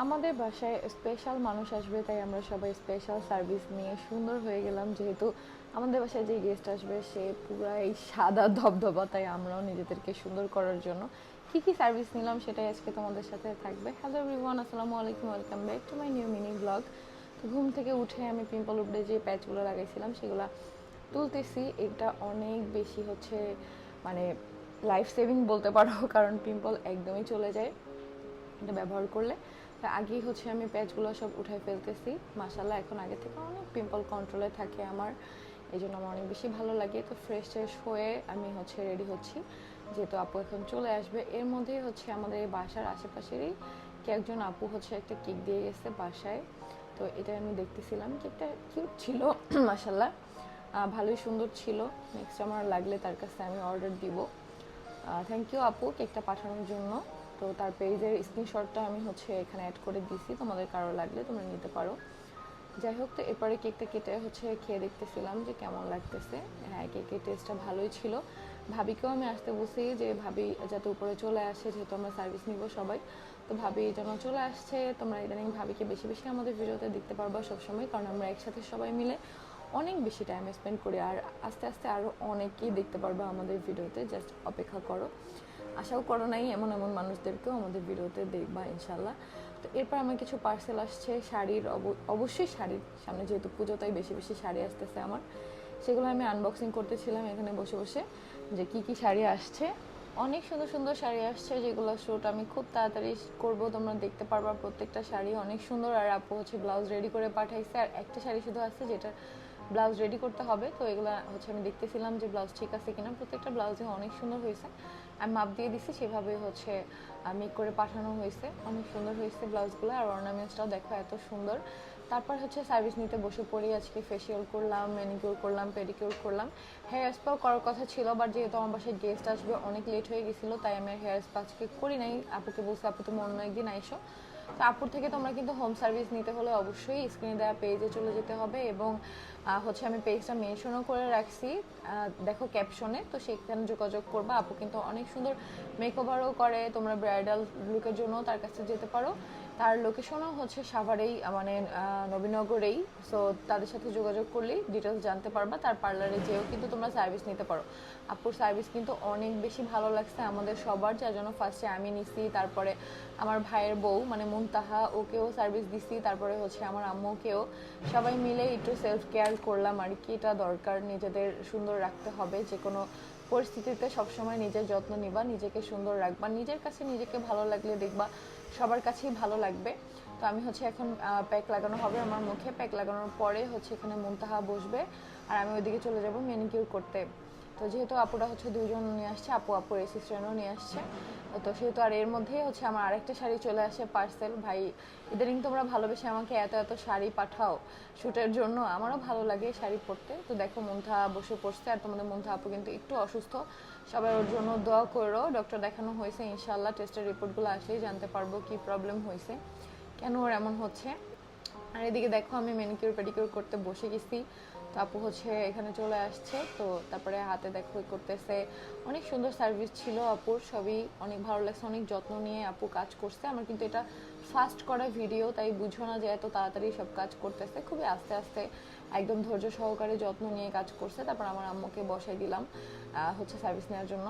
আমাদের বাসায় স্পেশাল মানুষ আসবে, তাই আমরা সবাই স্পেশাল সার্ভিস নিয়ে সুন্দর হয়ে গেলাম। যেহেতু আমাদের বাসায় যে গেস্ট আসবে, সে পুরাই সাদা ধবধবা, তাই আমরাও নিজেদেরকে সুন্দর করার জন্য কি কি সার্ভিস নিলাম সেটাই আজকে তোমাদের সাথে থাকবে। হ্যালো এভরিওয়ান আসসালামু আলাইকুম welcome back to my new mini blog তো ঘুম থেকে উঠে আমি পিম্পল উপরে যে প্যাচগুলো লাগাইছিলাম, সেগুলো তুলতেছি। এটা অনেক বেশি হচ্ছে মানে লাইফ সেভিং বলতে পারো, কারণ পিম্পল একদমই চলে যায়। এটা ব্যবহার করলে। তা আগেই হচ্ছে আমি প্যাচগুলো সব উঠাই ফেলতেছি। মাসাল্লাহ এখন আগে থেকে অনেক পিম্পল কন্ট্রোলে থাকে আমার। এই জন্য আমার অনেক বেশি ভালো লাগে। তো ফ্রেশ ট্রেশ হয়ে আমি হচ্ছে রেডি হচ্ছি। যেহেতু আপু এখন চলে আসবে, এর মধ্যেই হচ্ছে আমাদের এই বাসার আশেপাশেরই কে একজন আপু হচ্ছে একটা কেক দিয়ে গেছে বাসায়। তো এটা আমি দেখতেছিলাম, কেকটা কিউট ছিল মাসাল্লাহ ভালোই সুন্দর ছিল। নেক্সট আমার লাগলে তার কাছে আমি অর্ডার দিব। থ্যাংক ইউ আপু কেকটা পাঠানোর জন্য। তো তার পেজের স্ক্রিনশটটা আমি হচ্ছে এখানে অ্যাড করে দিছি। তোমাদের কারও লাগলে তোমরা নিতে পারো। যাই হোক, তো এরপরে কেকটা কেটে হচ্ছে খেয়ে দেখতেছিলাম যে কেমন লাগতেছে। হ্যাঁ কেকের টেস্টটা ভালোই ছিল। ভাবিকেও আমি আসতে বসি যে, ভাবি, যাতে উপরে চলে আসে, যেহেতু আমরা সার্ভিস নিব সবাই, তো ভাবি যেন চলে আসছে। তোমরা ইদানিং ভাবিকে বেশি বেশি আমাদের ভিডিওতে দেখতে পারবা সবসময়, কারণ আমরা একসাথে সবাই মিলে অনেক বেশি টাইম স্পেন্ড করি। আর আস্তে আস্তে আরও অনেকেই দেখতে পারবে আমাদের ভিডিওতে জাস্ট অপেক্ষা করো। আশাও করো নাই, এমন এমন মানুষদেরকেও আমাদের ভিডিওতে দেখবা ইনশাল্লাহ তো এরপর আমার কিছু পার্সেল আসছে, শাড়ির অব- অবশ্যই শাড়ির সামনে যেহেতু পুজো, তাই বেশি বেশি শাড়ি আসতেছে আমার। সেগুলো আমি আনবক্সিং করতেছিলাম এখানে বসে বসে, যে কি কি শাড়ি আসছে। অনেক সুন্দর সুন্দর শাড়ি আসছে, যেগুলো শ্যুট আমি খুব তাড়াতাড়ি করব, তোমরা দেখতে পারবা প্রত্যেকটা শাড়ি অনেক সুন্দর। আর আপু হচ্ছে ব্লাউজ রেডি করে পাঠাইছে, আর একটা শাড়ি শুধু আছে যেটা ব্লাউজ রেডি করতে হবে, তো এগুলো হচ্ছে আমি দেখতেছিলাম যে ব্লাউজ ঠিক আছে কিনা। প্রত্যেকটা ব্লাউজে অনেক সুন্দর হয়েছে। আমি মাপ দিয়ে দিছি, সেভাবে হচ্ছে মেক করে পাঠানো হয়েছে। অনেক সুন্দর হয়েছে ব্লাউজগুলো। আর অর্নামেন্টসটাও দেখো এত সুন্দর। তারপর হচ্ছে সার্ভিস নিতে বসে পড়ি, আজকে ফেসিয়াল করলাম ম্যানিকিউর করলাম পেডিকিউর করলাম। হেয়ার স্পাও করার কথা ছিল বাট যেহেতু আমার বাসায় গেস্ট আসবে, অনেক লেট হয়ে গেছিল, তাই আমি হেয়ার স্পা আজকে করি নাই। আপুকে বলছি, আপু, তুমি অন্য একদিন আইসো। তো আপুর থেকে তোমরা কিন্তু হোম সার্ভিস নিতে হলে অবশ্যই স্ক্রিনে দেওয়া পেজে চলে যেতে হবে এবং হচ্ছে আমি পেজটা মেনশনও করে রাখছি। দেখো ক্যাপশনে তো সেখানে যোগাযোগ করবা। আপু কিন্তু অনেক সুন্দর মেকওভারও করে। তোমরা ব্রাইডাল লুকের জন্য তার কাছে যেতে পারো। তার লোকেশনও হচ্ছে সাভারেই মানে নবীনগরেই। সো তাদের সাথে যোগাযোগ করলেই ডিটেলস জানতে পারবা। তার পার্লারে যেও কিন্তু তোমরা সার্ভিস নিতে পারো। আপুর সার্ভিস কিন্তু অনেক বেশি ভালো লাগছে আমাদের সবার, যার জন্য ফার্স্টে আমি নিছি, তারপরে আমার ভাইয়ের বউ মানে মুনতাহা, ওকেও সার্ভিস দিছি, তারপরে হচ্ছে আমার আম্মুকেও। সবাই মিলে একটু সেলফ কেয়ার করলাম আর কি। এটা দরকার, নিজেদের সুন্দর রাখতে হবে। যে কোনো পরিস্থিতিতে সবসময় নিজের যত্ন নিবা, নিজেকে সুন্দর রাখবা, নিজের কাছে নিজেকে ভালো লাগলে দেখবা সবার কাছেই ভালো লাগবে। তো আমি হচ্ছে এখন প্যাক লাগানো হবে আমার মুখে প্যাক লাগানোর পরে হচ্ছে এখানে মুনতাহা বসবে। আর আমি ওইদিকে চলে যাব ম্যানিকিউর করতে। তো যেহেতু আপুরা হচ্ছে দুজন নিয়ে আসছে, আপু আপুর অ্যাসিস্ট্যান্টও নিয়ে আসছে, তো সেহেতু আর এর মধ্যেই হচ্ছে আমার আরেকটা শাড়ি চলে আসে পার্সেল ভাই, ইদানিং তোমরা ভালোবেসে আমাকে এত এত শাড়ি পাঠাও শ্যুটের জন্য, আমারও ভালো লাগে শাড়ি পরতে। তো দেখো, মন্থা বসে পড়ছে আর তোমাদের মন্থা আপু কিন্তু একটু অসুস্থ। সবাই ওর জন্য দোয়া করো ডক্টর দেখানো হয়েছে ইনশাল্লাহ টেস্টের রিপোর্টগুলো আসলেই জানতে পারব কি প্রবলেম হয়েছে। কেন ওর এমন হচ্ছে? আর এদিকে দেখো আমি ম্যানিকিউর পেডিকিউর করতে বসে গেছি। তো আপু হচ্ছে এখানে চলে আসছে, তো তারপরে হাতে দেখো করতেছে। অনেক সুন্দর সার্ভিস ছিল আপুর, সবই অনেক ভালো লাগছে, অনেক যত্ন নিয়ে আপু কাজ করছে। আমার কিন্তু এটা ফাস্ট করা ভিডিও তাই বুঝো না যে এত তাড়াতাড়ি সব কাজ করতেছে। খুবই আস্তে আস্তে একদম ধৈর্য সহকারে যত্ন নিয়ে কাজ করছে। তারপর আমার আম্মুকে বসাই দিলাম হচ্ছে সার্ভিস নেওয়ার জন্য।